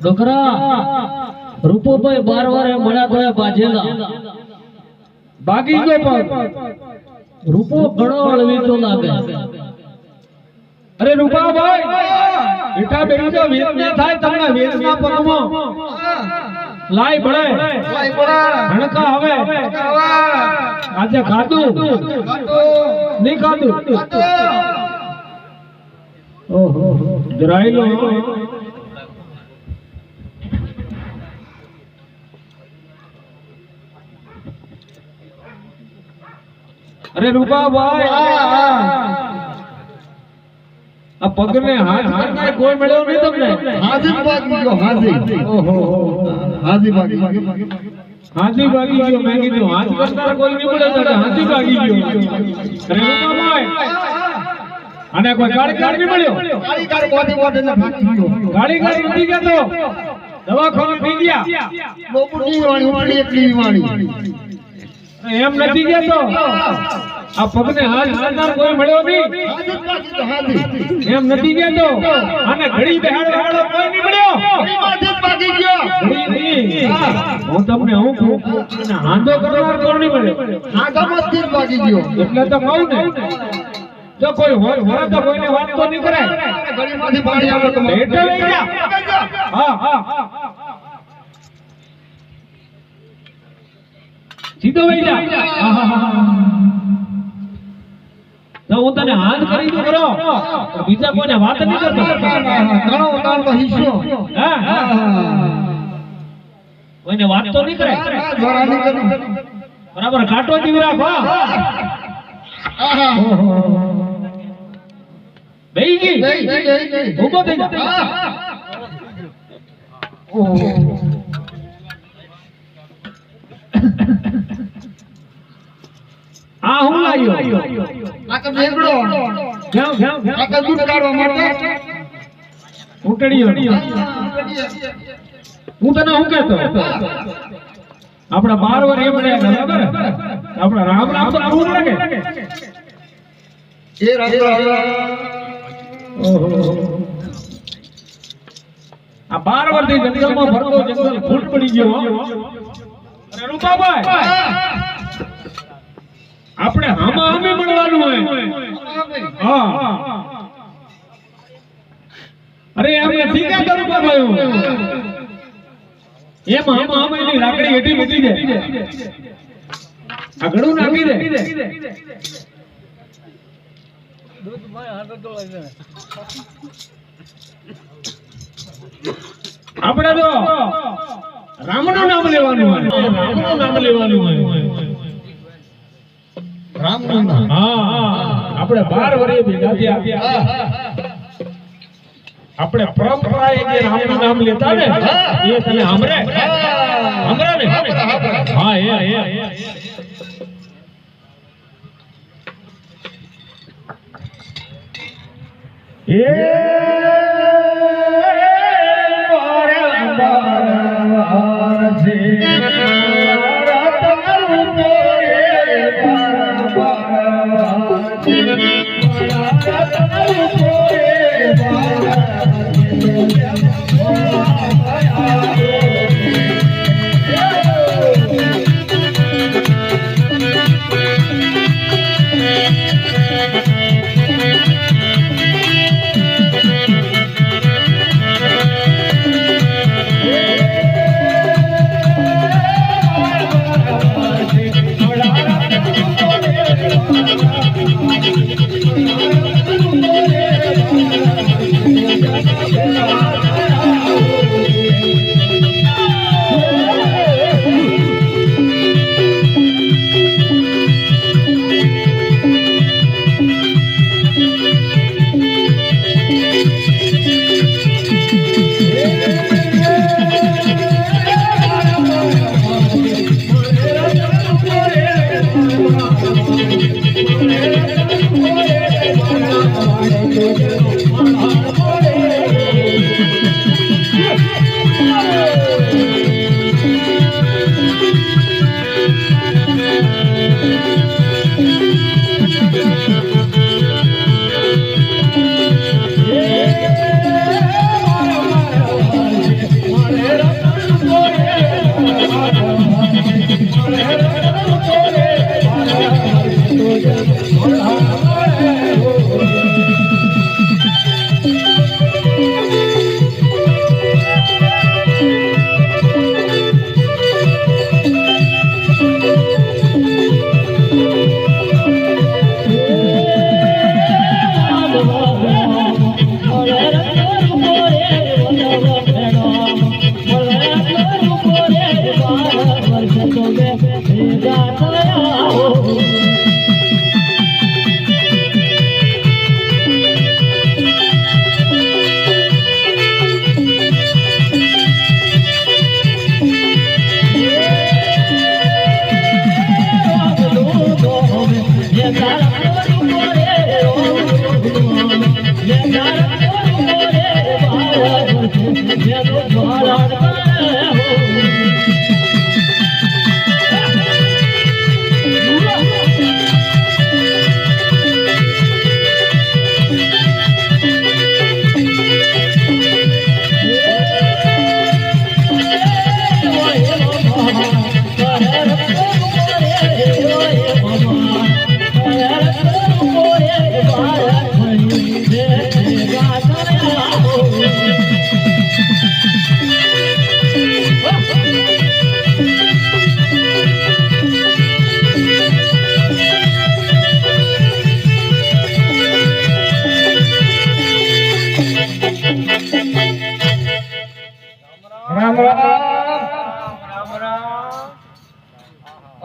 ડોકરા રૂપોભાઈ બાર વારે મળ્યા તો બાજેલા બાકી ગયો પણ. રૂપો ઘણો અળવીતો લાગે. અરે રૂપાભાઈ બેટા બેટા વેદને થાય તમને વેદના પગમાં લાઈ ભળે ભણકા હવે. આજે ખાધું. નહીં ખાધું. ઓહો. જરાયેલો અરે રૂપાભાઈ આ પગને હાથ કરનાર કોઈ મળ્યો નહીં તમને? હાજી ભાગી ગયો હાજી. ઓહો હાજી ભાગી ગયો. હાથી ભાગી ગયો મેં કીધું હાથ કરનાર કોઈ નહીં મળે તો હાજી ભાગી ગયો. અરે રૂપાભાઈ અને કોઈ ગાડી ગાડી નહીં મળ્યો ગાડી ગાડી બોડી બોડી ને ભાગી ગયો. ગાડી ગાડી નથી ગયો દવાખાને પી ગયા? લોબડી વાણી ઉડી એટલી વાળી એમ નથી કેતો આ પગને હાથ કરનાર કોઈ મળ્યો નહીં. એમ નથી કેતો અને ઘડી બેહાડો કોઈ નહીં મળ્યો? હું તમને હું કહું અને હાંધો કરનાર કોણ નહીં મળે હાંધો મસ્તી ભાગી ગયો એટલે તો કહું ને જો કોઈ હોય હોય તો કોઈને વાત તો નહીં કરે ગળીમાંથી પાણી આવે તો એટલે હા હા. સીધો વહી જા. તો હું તને હાથ કરી દઉં કરો બીજા કોઈને વાત નહીં કરતો. ઘણો ઉતારનો હિસ્સો. હા. કોઈને વાત તો નહીં કરે. બરાબર કાટો જીવી રાખો બેહી ગઈ. ઊભો થઈ જા. આ હું લાવ્યો તો બેગડો. ક્યાં આ તો દૂધ કાઢવા માટે? ઉટડીયો હું તને શું કહેતો? આપણા બાર વર એમ રહે બરાબર? આપણા રામ રામ તો આવું લાગે. એ રાજા આ બાર વર્ષથી જંગલમાં ફરતો જંગલ ફૂટ પડી ગયો. હો. આપણે હામા હામે મળવાનું હોય. અરે આપણે નથી કહેતો રૂપાભાઈ એમ હામાં હામે એની લાકડી હેઠી મૂકી દે. આગળું નાખી દે. આપણે તો રામનું નામ લેવાનું હોય. રામનું નામ લેવાનું હોય. રામનું નામ. હા આપણે બાર વર્ષે ભેગા થયા. આપણે પરંપરાએ જે રામનું નામ લેતા ને એ તને હમરે હમરે ને? હા એ. એ Thank you.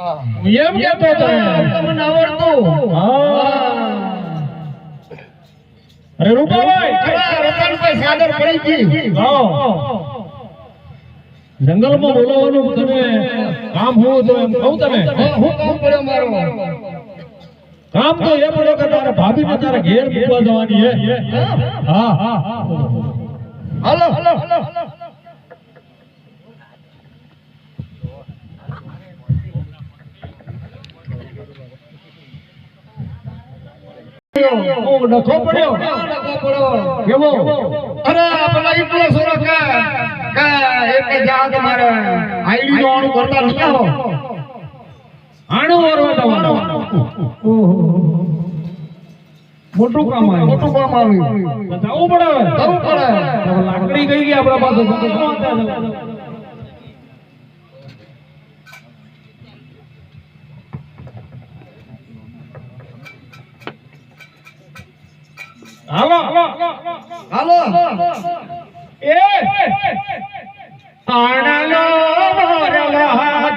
હા. એમ. કેતો હતો તમને આવડતું. અરે રૂપાભાઈ રતનભાઈ સાગર પડી ગઈ. જંગલમાં બોલાવવાનું તમે કામ હોવું તો એમ કહું તમે. હું કામ પડ્યો મારો? કામ તો એ પડ્યો કે તારે ભાભી ને તારે ઘેર મૂકવા જવાની હે. હા. હા. હા હાલો. હાલો ઓ ડખો પડ્યો? કેવો? અરે પેલા ઈટલો સોરો કે કે એક જાત મારે. આઈડી નો આણું કરતા નથી આણું વરવા મોટું કામ આવ્યું. મોટું કામ આવ્યું. જવું પડે. જવું પડે. લાકડી ગઈ ગઈ આપણા પાસે તો શું વાંધો છે? હાલો હાલો. એ. આણલો વરવા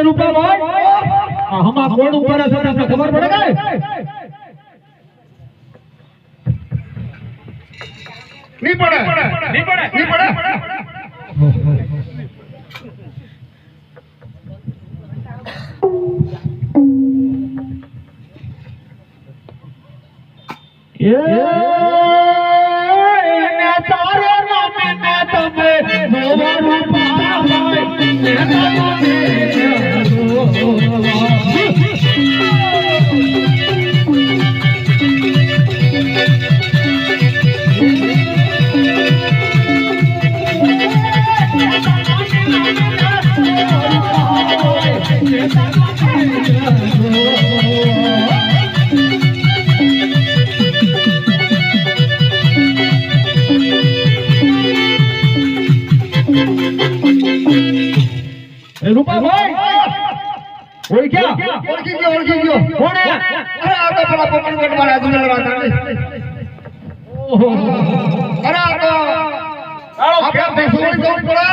અરે રૂપિયા આ હમા કોણ ઉપર તમને ખબર પડે કઈ? નહીં પડે. પડે. એ ઓળખ્યા? ઓળખી ગયો ઓળખી ગયો. કોણે? અરે આ તો પેલા પોપટ વાળા જુનેલ વાળા ઓહો. અરે આ તો આપણે ભેસુડી જવું પડે.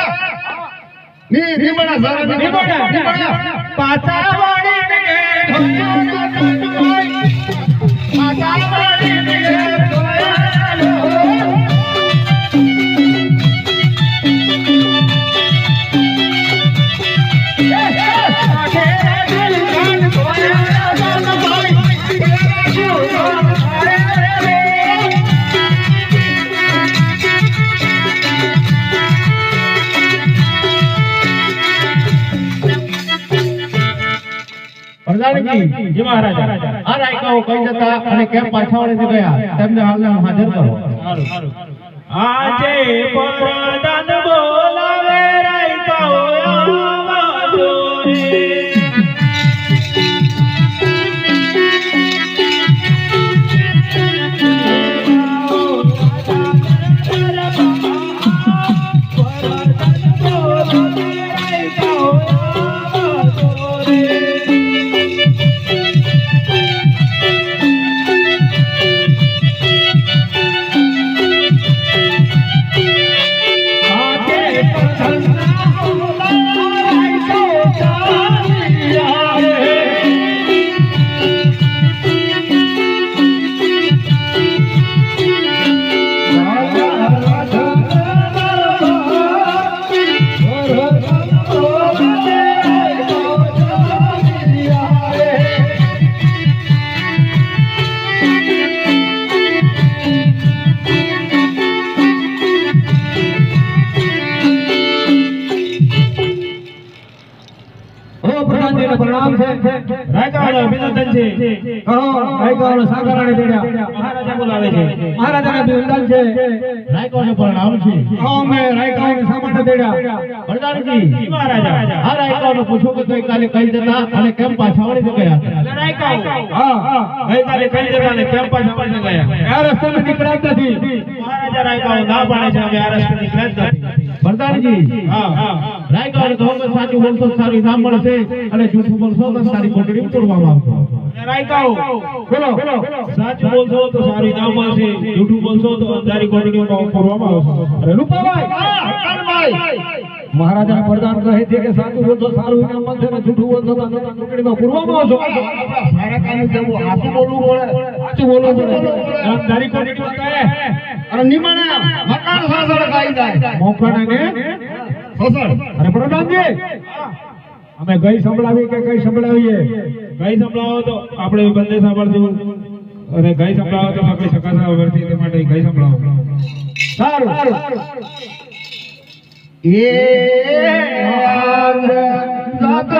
ની નીમણા સારા નીમણા. નીમણા પાછા વળીને. પાછા પ્રધાનજી જી મહારાજ. આ રાયકાઓ કઈ જતા અને કેમ પાછા વળીને ગયા? તેમને હાલને હાજર કરો. આજે પ્રધાન બોલાવે રાયકાઓ રે અભિનંદન છે. કહો રાયકાવાનો સાગરાણી તેડ્યા મહારાજા બોલાવે છે. મહારાજાને અભિનંદન છે. રાયકાઓને પ્રણામ છે. અમે રાયકાઓને શા માટે તેડ્યા? મહારાજા. આ રાયકાઓને પૂછો કે ગઈકાલે કઈ જતા અને કેમ પાછા વળી ગયા? હતા રાયકાઓ હા ગઈકાલે કઈ જતા ને કેમ પાછા પાછા ગયા? આ રસ્તામાં નીકળ્યા નથી. મહારાજા રાયકાઓ ના પાડે છે અમે આ રસ્તે નીકળ્યા નથી. પ્રધાનજી હા હા. રાયકાઓને કહો કે સાચું બોલશો સારું ઇનામ મળશે અને જૂઠું બોલશો તો સારી કોટડી તોડવામાં આવશે. રાયકાઓ બોલો. સાચું બોલશો તો સારું નામ મળશે જૂઠું બોલશો તો અંધારી કોટડીમાં પૂરવામાં આવશે અરે રૂપાભાઈ! મહારાજા પ્રધાન કહે છે કે સાચું બોલશો, સારું ઇનામ મળશે ને જૂઠું બોલશો તો અંધારી કોટડીમાં પૂરવામાં આવશો. સારા કામ જવું હાથું બોલવું પડે સાચું બોલવું પડે અંધારી કોટડીમાં કહે. અરે નિમાણા મકાન સાસણ ખાઈ જાય. મોકાણાને સસળ અરે પ્રધાનજી! અમે ગઈ સંભળાવી કે કઈ સંભળાવીએ? ગઈ સંભળાવો તો આપણે બંને સાંભળશું. અને ગાય સંભળાવો તો આપણે સકાસા વર્તી તે માટે ગાય સંભળાવો. સારું. એ આંધ અરે